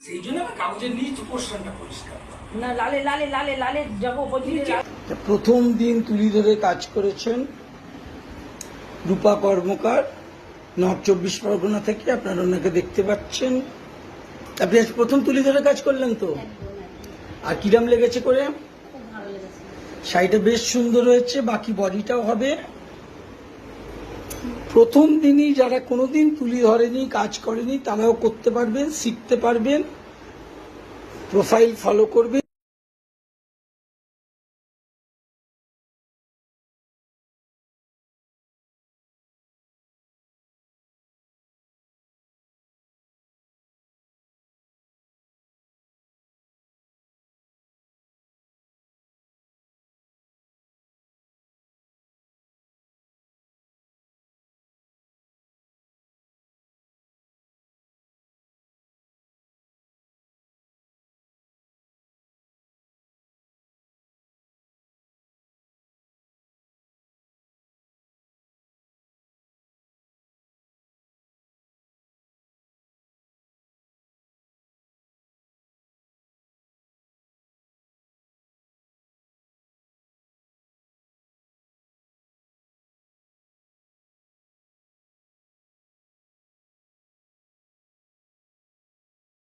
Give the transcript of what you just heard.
সেই জন্য কাগজের নিচ পোর্শনটা পরিষ্কার না লালে লালে লালে লালে যাব প্রথম দিন তুলি ধরে কাজ করেছেন রূপা কর্মকার নর্থ চব্বিশ পরগনা থেকে আপনারা ওনাকে দেখতে পাচ্ছেন। আপনি আজ প্রথম তুলি ধরে কাজ করলেন তো? আর কিরাম লেগেছে করে? খুব ভালো লেগেছে। শাড়িটা বেশ সুন্দর হয়েছে বাকি বডিটাও হবে। প্রথম দিনই যারা কোনোদিন তুলি ধরেনি, কাজ করেনি, তারাও করতে পারবেন, শিখতে পারবেন প্রোফাইল ফলো করবেন।